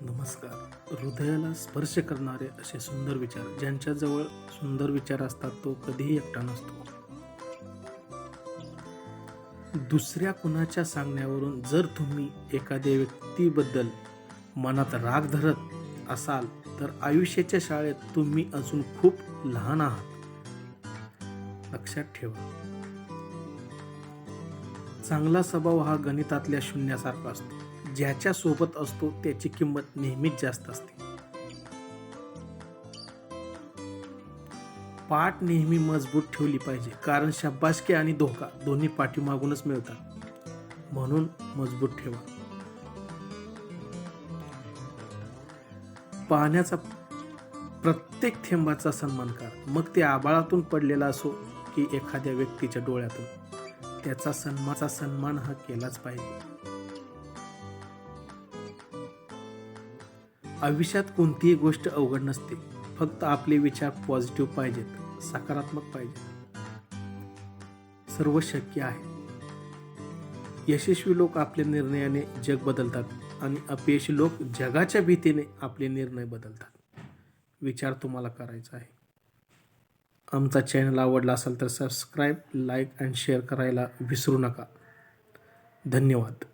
नमस्कार. हृदयाला स्पर्श करणारे असे सुंदर विचार ज्यांच्याजवळ सुंदर विचार असतात तो कधीही एकटा नसतो. दुसऱ्या कुणाच्या सांगण्यावरून जर तुम्ही एखाद्या व्यक्तीबद्दल मनात राग धरत असाल तर आयुष्याच्या शाळेत तुम्ही अजून खूप लहान आहात. लक्षात ठेवा. चांगला स्वभाव हा गणितातल्या शून्यासारखा असतो. ज्याच्या सोबत असतो त्याची किंमत नेहमीच जास्त असते. पाठ नेहमी मजबूत ठेवली पाहिजे कारण शाबासकी आणि धोका दोन्ही पाठीमागूनच मिळतात. म्हणून मजबूत ठेवा. पाण्याचा प्रत्येक थेंबाचा सन्मान करा. मग ते आबाळातून पडलेला असो की एखाद्या व्यक्तीच्या डोळ्यातून. त्याचा सन्माचा सन्मान हा केलाच पाहिजे. आयुष्यात कोणतीही गोष्ट अवघड नसते. फक्त आपले विचार पॉझिटिव्ह पाहिजेत सकारात्मक पाहिजेत. सर्व शक्य आहे. यशस्वी लोक आपल्या निर्णयाने जग बदलतात आणि अपयशी लोक जगाच्या भीतीने आपले निर्णय बदलतात. विचार तुम्हाला करायचा आहे. आमचा चॅनल आवडला असेल तर सबस्क्राईब लाईक अँड शेअर करायला विसरू नका. धन्यवाद.